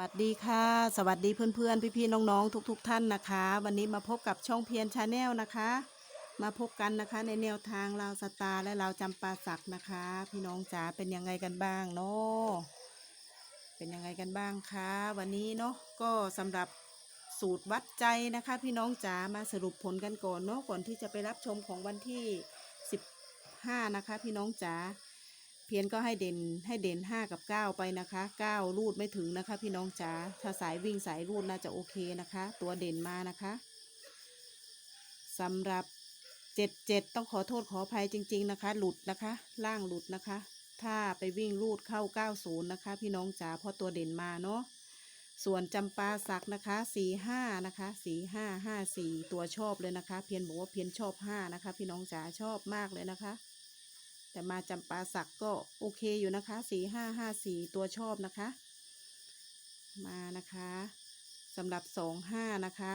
วัสดีค่ะ สวัสดีเพื่อนๆ พี่ๆ น้องๆ ทุกๆท่านนะคะ วันนี้มาพบกับช่องเพียนชาแนลนะคะ มาพบกันนะคะในแนวทางลาวสตาร์และลาวจำปาสักนะคะ พี่น้องจ๋าเป็นยังไงกันบ้างเนาะเป็นยังไงกันบ้างคะวันนี้เนาะก็สำหรับสูตรวัดใจนะคะ พี่น้องจ๋ามาสรุปผลกันก่อนเนาะก่อนที่จะไปรับชมของวันที่ 15 นะคะ พี่น้องจ๋า พียนก็ให้เด่นให้เด่นห้ากับเก้าไปนะคะเก้ารูดไม่ถึงนะคะ พี่น้องจ๋าถ้าสายวิ่งสายรูดน่าจะโอเคนะคะ ตัวเด่นมานะคะสำหรับเจ็ดเจ็ดต้องขอโทษขออภัยจริง ๆนะคะ หลุดนะคะ ล่างหลุดนะคะ ถ้าไปวิ่งรูดเข้าเก้าศูนย์นะคะ พี่น้องจ๋าเพราะตัวเด่นมาเนาะส่วนจำปาสักนะคะสี่ห้านะคะสี่ห้าห้าสี่ตัวชอบเลยนะคะ เพียนบอกว่าเพียนชอบห้านะคะ พี่น้องจ๋าชอบมากเลยนะคะ แต่มาจำปาสักก็โอเคอยู่นะคะสี่ห้าห้าสี่ตัวชอบนะคะ มานะคะสำหรับสองห้านะคะ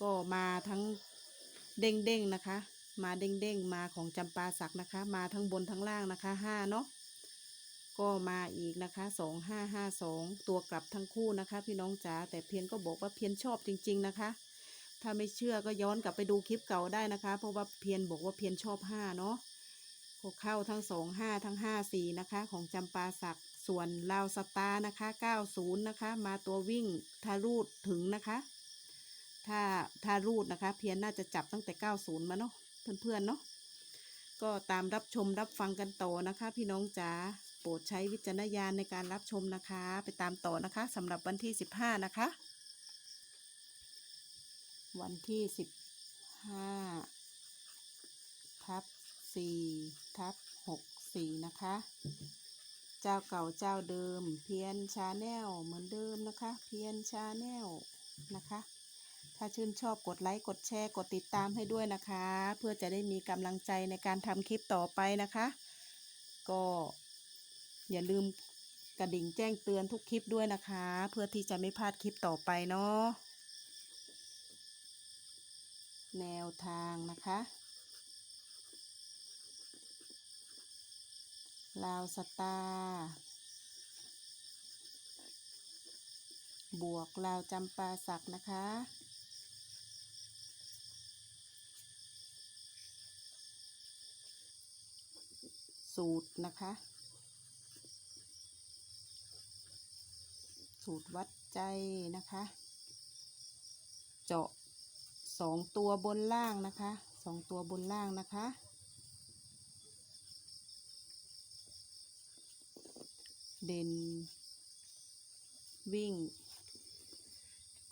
ก็มาทั้งเด้งเด้งนะคะ มาเด้งเด้งมาของจำปาสักนะคะ มาทั้งบนทั้งล่างนะคะห้าเนาะก็มาอีกนะคะสองห้าห้าสองตัวกลับทั้งคู่นะคะ พี่น้องจ๋าแต่เพียนก็บอกว่าเพียนชอบจริง ๆนะคะ ถ้าไม่เชื่อก็ย้อนกลับไปดูคลิปเก่าได้นะคะ เพราะว่าเพียนบอกว่าเพียนชอบห้าเนาะ ก็เข้าทั้งสองห้าทั้งห้าสี่นะคะ ของจำปาสักส่วนลาวสตาร์นะคะเก้าศูนย์นะคะ มาตัววิ่งถ้ารูดถึงนะคะ ถ้าถ้ารูดนะคะ เพียนน่าจะจับตั้งแต่เก้าศูนย์มาเนาะเพื่อนๆเนาะก็ตามรับชมรับฟังกันต่อนะคะ พี่น้องจ๋าโปรดใช้วิจารณญาณในการรับชมนะคะ ไปตามต่อนะคะสำหรับวันที่สิบห้านะคะ วันที่สิบห้า 4ทับ64 นะคะ เจ้าเก่าเจ้าเดิม เพียนชาแนลเหมือนเดิมนะคะ เพียนชาแนลนะคะ ถ้าชื่นชอบกดไลค์กดแชร์กดติดตามให้ด้วยนะคะ เพื่อจะได้มีกำลังใจในการทำคลิปต่อไปนะคะ ก็อย่าลืมกระดิ่งแจ้งเตือนทุกคลิปด้วยนะคะ เพื่อที่จะไม่พลาดคลิปต่อไปเนาะแนวทางนะคะ ลาวสตาร์บวกลาวจำปาสักนะคะ สูตรนะคะ สูตรวัดใจนะคะ เจาะสองตัวบนล่างนะคะสองตัวบนล่างนะคะ เด่น วิ่ง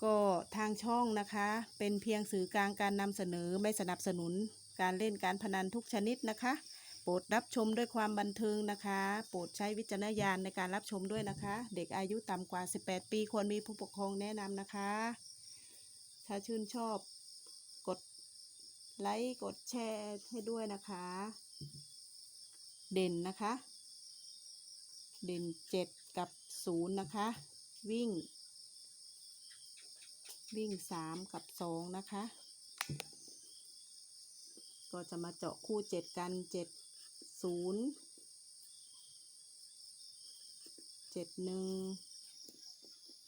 ก็ทางช่องนะคะ เป็นเพียงสื่อกลางการนำเสนอไม่สนับสนุนการเล่นการพนันทุกชนิดนะคะ โปรดรับชมด้วยความบันเทิงนะคะ โปรดใช้วิจารณญาณในการรับชมด้วยนะคะ เด็กอายุต่ำกว่า 18 ปีควรมีผู้ปกครองแนะนำนะคะ ถ้าชื่นชอบกดไลค์กดแชร์ให้ด้วยนะคะ เด่นนะคะ เด่นเจ็ดกับศูนย์นะคะ วิ่ง วิ่งสามกับสองนะคะ ก็จะมาเจาะคู่เจ็ดกันเจ็ดศูนย์เจ็ดหนึ่ง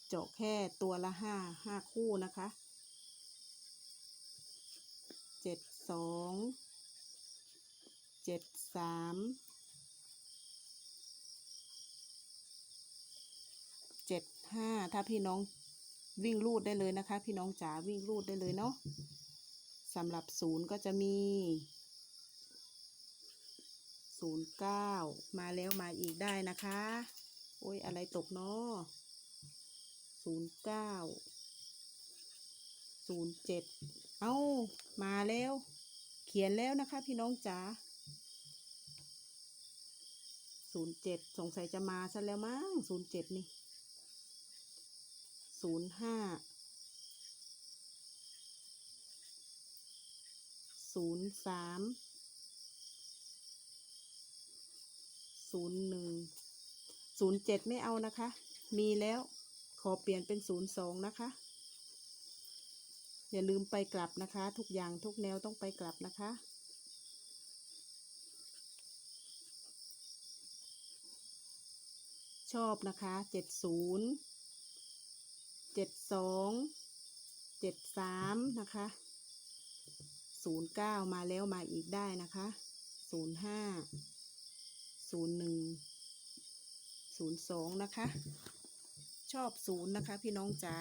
เจาะแค่ตัวละห้าห้าคู่นะคะเจ็ดสองเจ็ดสาม เจ็ด ห้าถ้าพี่น้องวิ่งรูดได้เลยนะคะ พี่น้องจ๋าวิ่งรูดได้เลยเนาะสำหรับศูนย์ก็จะมีศูนย์เก้ามาแล้วมาอีกได้นะคะ โอ้ยอะไรตกเนาะศูนย์เก้าศูนย์เจ็ดเอ้า มาแล้ว เขียนแล้วนะคะ พี่น้องจ๋าศูนย์เจ็ดสงสัยจะมาซะแล้วมั้งศูนย์เจ็ดนี่ ศูนย์ห้าศูนย์สามศูนย์หนึ่งศูนย์เจ็ดไม่เอานะคะ มีแล้วขอเปลี่ยนเป็นศูนย์สองนะคะ อย่าลืมไปกลับนะคะ ทุกอย่างทุกแนวต้องไปกลับนะคะชอบนะคะเจ็ดศูนย์ เจ็ดสองเจ็ดสามนะคะศูนย์เก้ามาแล้วมาอีกได้นะคะศูนย์ห้าศูนย์หนึ่งศูนย์สองนะคะ ชอบศูนย์นะคะ พี่น้องจ๋า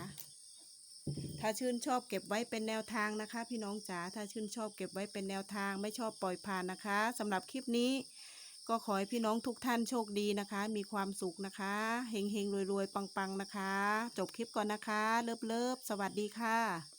ถ้าชื่นชอบเก็บไว้เป็นแนวทางนะคะ พี่น้องจ๋าถ้าชื่นชอบเก็บไว้เป็นแนวทางไม่ชอบปล่อยผ่านนะคะสำหรับคลิปนี้ ก็ขอให้พี่น้องทุกท่านโชคดีนะคะ มีความสุขนะคะ เฮงเฮงรวยรวยปังปังนะคะ จบคลิปก่อนนะคะ เลิฟเลิฟสวัสดีค่ะ